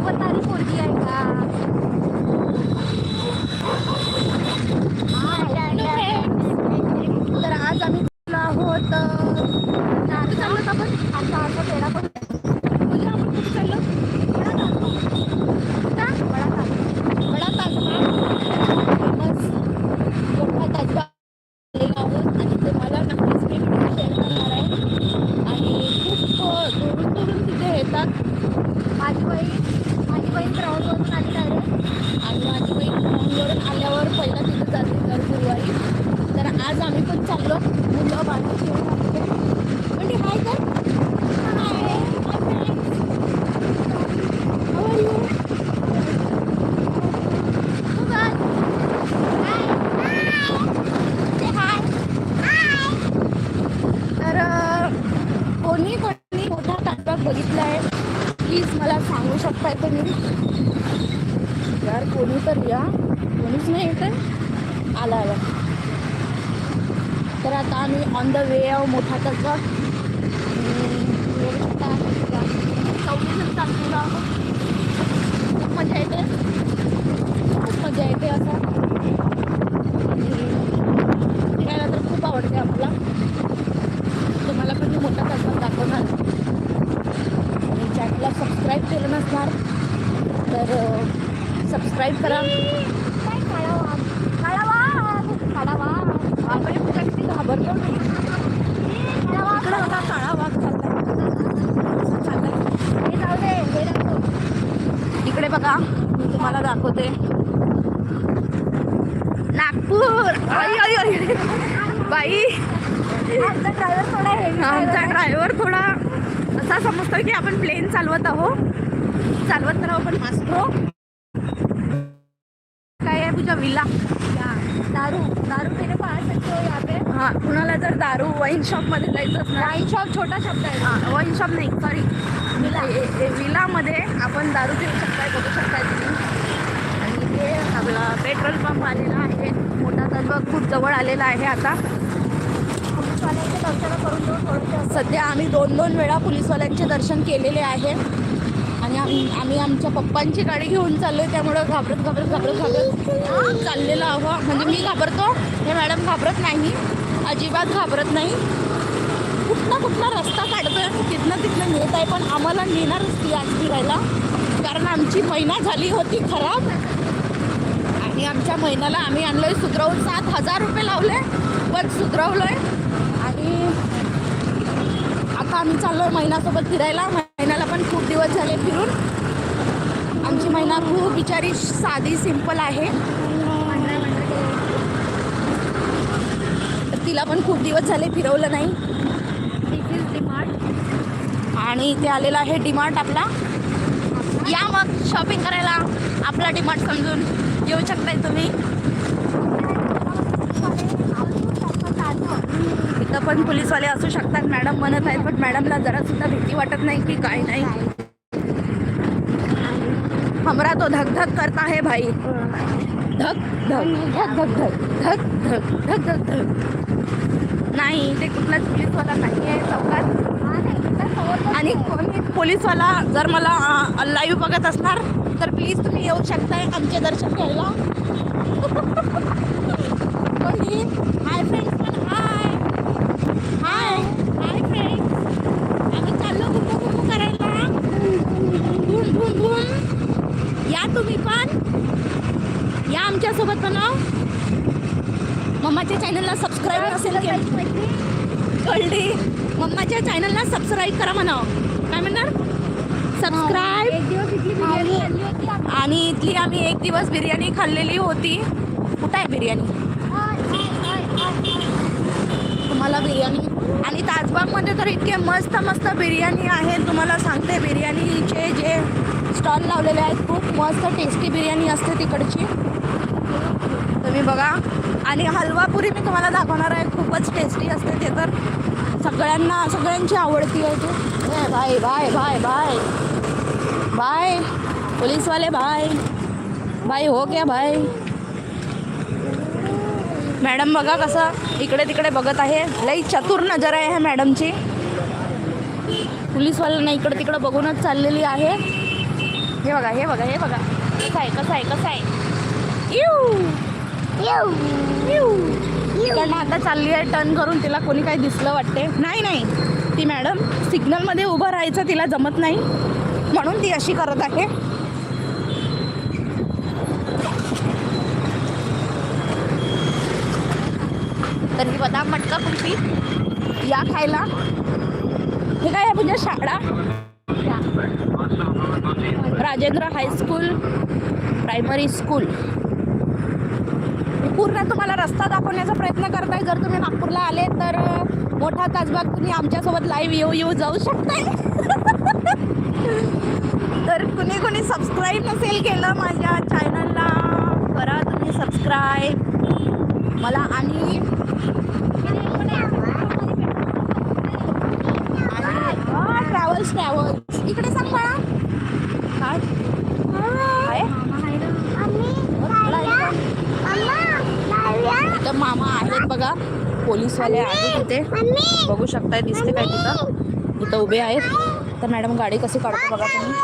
puerta चाललो. मुलं बाळं म्हणजे हाय कर हाय How are तर अं, कोणी कोणी मोठा ताटबाग बघितला आहे प्लीज मला सांगू शकताय तुम्ही? यार कोणी तर या. कोणीच नाही येत आहे आला आला तर आता आम्ही ऑन द वे आहो मोठा ताटबाग चौघीजण चाललेलो आहोत. खूप मजा येते. खूप मजा येते असं. आणि फिरायला तर खूप आवडते आम्हाला. तुम्हाला पण मी मोठा तसा दाखवणार. आणि चॅनलला सबस्क्राईब केलं नसणार तर सबस्क्राईब करा काय काळा वाघ काळा वाघ काळा वाघ बापरे तुझ्या किती घाबरतो काळा इकडे बघा काळा वाघ चाललाय. चाललाय. जाऊ दे दाखव इकडे बघा मी तुम्हाला दाखवते. नागपूर! बाई. आमचा ड्रायव्हर थोडा आमचा ड्रायव्हर थोडा असा समजतोय की आपण प्लेन चालवत आहोत. चालवत तर आपण मास्ट्रो काय आहे तुझ्या विला. दारू दारू पिणे पाहा सकते हो यहाँ पे हा कुणाला जर दारू वाईन शॉपमध्ये जायचं असणार वाईन शॉप छोटा शब्द आहे. हा वाईन शॉप नाही सॉरी विला विलामध्ये आपण दारू पिऊ शकताय बघू शकताय तुम्ही. आणि इथे आपला पेट्रोल पंप आलेला आहे. मोठा ताजबाग खूप जवळ आलेला आहे आता. पोलीसवाल्यांचे दर्शन करून देऊ थोडंसं सध्या आम्ही दोन दोन वेळा पोलीसवाल्यांचे दर्शन केलेले आहे. आम्ही आमच्या पप्पांची गाडी घेऊन चाललोय त्यामुळं घाबरत घाबरत घाबरत घाबरत. चाललेलो आहो. म्हणजे मी घाबरतो हे मॅडम घाबरत नाही. अजिबात घाबरत नाही. कुठला कुठला रस्ता काढतोय तिथनं तिथनं नेत आहे पण आम्हाला नेणारच ती आज फिरायला. कारण आमची महिना झाली होती खराब. आणि आमच्या महिन्याला आम्ही आणलोय सुधरवून सात हजार रुपये लावले पण सुधरवलोय. आणि आम्ही चाललोय महिन्यासोबत फिरायला. महिन्याला पण खूप दिवस झाले फिरून. आमची महिना खूप बिचारी साधी सिंपल आहे. तिला पण खूप दिवस झाले फिरवलं नाही. आणि इथे आलेला आहे डिमार्ट आपला. या मग शॉपिंग करायला आपला डिमार्ट समजून येऊ शकताय तुम्ही. इथं पण पोलीसवाले असू शकतात. मॅडम म्हणत आहेत पण मॅडमला जरा सुद्धा भीती वाटत नाही की काय नाही. हमरा तो धक धक करता है भाई. धक धक. धक धक धक. धक धक धक धक धक. नाही ते कुठलाच पोलीसवाला नाही आहे चौकात. आणि कोणी पोलीसवाला जर मला लाईव्ह बघत असणार तर प्लीज तुम्ही येऊ शकताय आमचे दर्शन घ्यायला. कोणी? हाय फ्रेंड्स पण हाय हाय हाय फ्रेंड्स आम्ही चाललो घुमू घुमू करायला भूम या तुम्ही पण. या आमच्यासोबत बनाव. मम्माच्या चॅनलला सबस्क्राईब केलं कळली? मम्माच्या चॅनलला सबस्क्राईब करा म्हणाव. काय म्हणणार? सबस्क्राईब. आणि इथली आम्ही एक दिवस बिर्याणी खाल्लेली होती. कुठं आहे बिर्याणी? तुम्हाला बिर्याणी. आणि ताजबागमध्ये तर इतके मस्त मस्त बिर्याणी आहे तुम्हाला सांगते बिर्याणीचे जे स्टॉल लावलेले आहेत. खूप मस्त टेस्टी बिर्याणी असते तिकडची. तुम्ही बघा. आणि हलवा पुरी मी तुम्हाला दाखवणार आहे. खूपच टेस्टी असते ते तर. सगळ्यांना सगळ्यांची आवडती आहे ते. Bye bye bye bye. Bye. पुलिसवाले बाय. बाय हो क्या बाय. मॅडम बघा कसं इकडे तिकडे बघत आहे. लई चतुर नजर आहे ह्या मॅडमची. पोलीसवाल्यांना इकडे तिकडे बघूनच चाललेली आहे. हे बघा हे बघा हे बघा. कसं आहे कसं आहे कसं आहे? इऊ इऊ इकडनं आता चालली आहे टर्न करून तिला कोणी काही दिसलं वाटते? नाही नाही. ती मॅडम सिग्नलमध्ये उभं राहायचं तिला जमत नाही. म्हणून ती अशी करत आहे. तर ही बदाम मटका कुल्फी या खायला. हे काय आहे म्हणजे शाळा राजेंद्र हायस्कूल प्रायमरी स्कूल. पूर्ण तुम्हाला रस्ता दाखवण्याचा प्रयत्न करताय. जर तुम्ही नागपूरला आले तर मोठा ताजबाग तुम्ही आमच्यासोबत लाईव्ह येऊ येऊ जाऊ शकताय. तर कुणी कुणी सबस्क्राईब नसेल केलं माझ्या चॅनलला करा तुम्ही सबस्क्राईब मला आणि ट्रॅव्हल्स ट्रॅव्हल्स इकडे सांग बाळा. काय? काय? इथं मामा आहेत बघा. पोलीसवाले आहेत इथे. बघू शकताय दिसते काय तिथं? इथं उभे आहेत. तर मॅडम गाडी कशी काढतो बघा तुम्ही?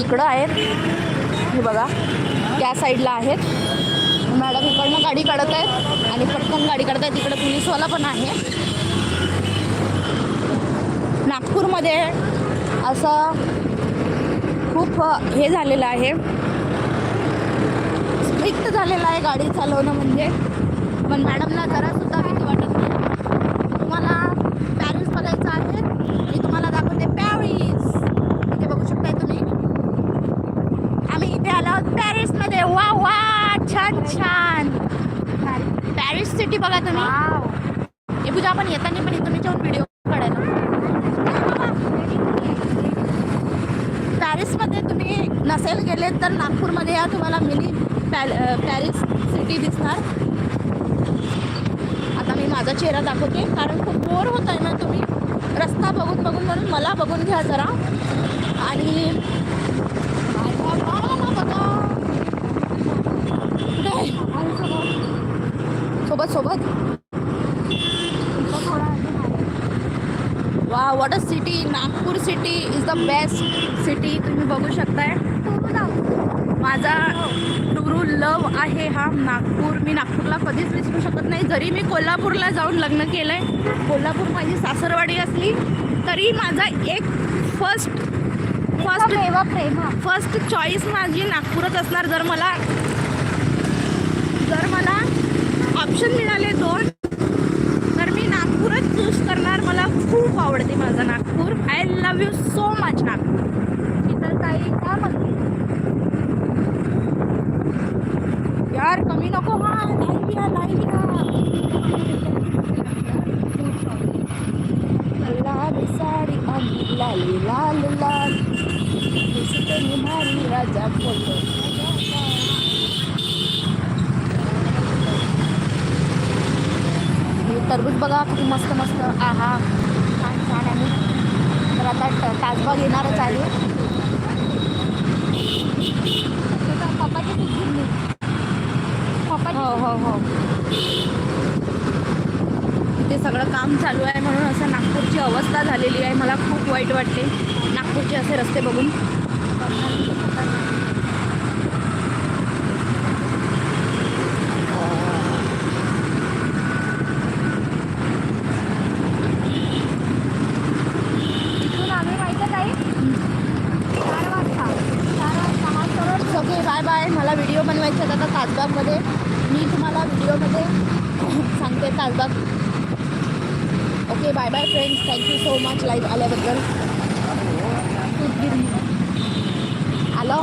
इकडं आहेत. हे बघा त्या साईडला आहेत. मॅडम इकडनं गाडी काढत आहेत आणि पटकन गाडी काढत आहेत. इकडे पोलीसवाला पण आहे. नागपूरमध्ये असं खूप हे झालेलं आहे. स्ट्रिक्ट झालेलं आहे गाडी चालवणं म्हणजे. पण मॅडमला जरासुद्धा भीती वाटत नाही तुम्हाला पॅरिस बघायचं आहे मी तुम्हाला दाखवते पॅरिस इथे बघू शकताय तुम्ही आम्ही इथे आलो आहोत पॅरिसमध्ये वा वा छान छान पॅरिस सिटी बघा तुम्ही हे पूजा आपण येताना पण इथून याच्यावर व्हिडिओ काढायला पॅरिसमध्ये तुम्ही नसेल गेले तर नागपूरमध्ये या तुम्हाला मिनी पॅल पॅरिस सिटी दिसणार. आता मी माझा चेहरा दाखवते कारण खूप बोर होत आहे ना तुम्ही. रस्ता बघून बघून म्हणून मला बघून घ्या जरा. आणि सोबत सोबत. वा what a city Nagpur city is the best city तुम्ही बघू शकताय. माझा टुरू लव आहे हा नागपूर. मी नागपूरला कधीच विसरू शकत नाही. जरी मी कोल्हापूरला जाऊन लग्न केलंय कोल्हापूर माझी सासरवाडी असली तरी माझा एक फर्स्ट फर्स्ट प्रेम. फर्स्ट चॉईस माझी नागपूरच असणार. जर मला जर मला ऑप्शन मिळाले दोन तर मी नागपूरच चूज करणार मला खूप आवडते माझं Nagpur I love you so much Nagpur इतर काही काय म्हणते यार कमी नको हा लाईव्ह या लाईव्ह या लाल साडी आणि लाल लाल लाल दिसते निहारी राजा बोलतो टरबूज बघा किती मस्त मस्त. आहा. छान छान आहे. तर आता ताजबाग येणारच आहे. हो हो हो. इथे सगळं काम चालू आहे म्हणून असं नागपूरची अवस्था झालेली आहे. मला खूप वाईट वाटते. नागपूरचे असे रस्ते बघून. आम्ही माहिती काही ओके बाय बाय. मला व्हिडिओ बनवायचे आहेत आता मी तुम्हाला व्हिडिओमध्ये सांगते Tajbag okay bye bye friends thank you so much live आल्याबद्दल. आलो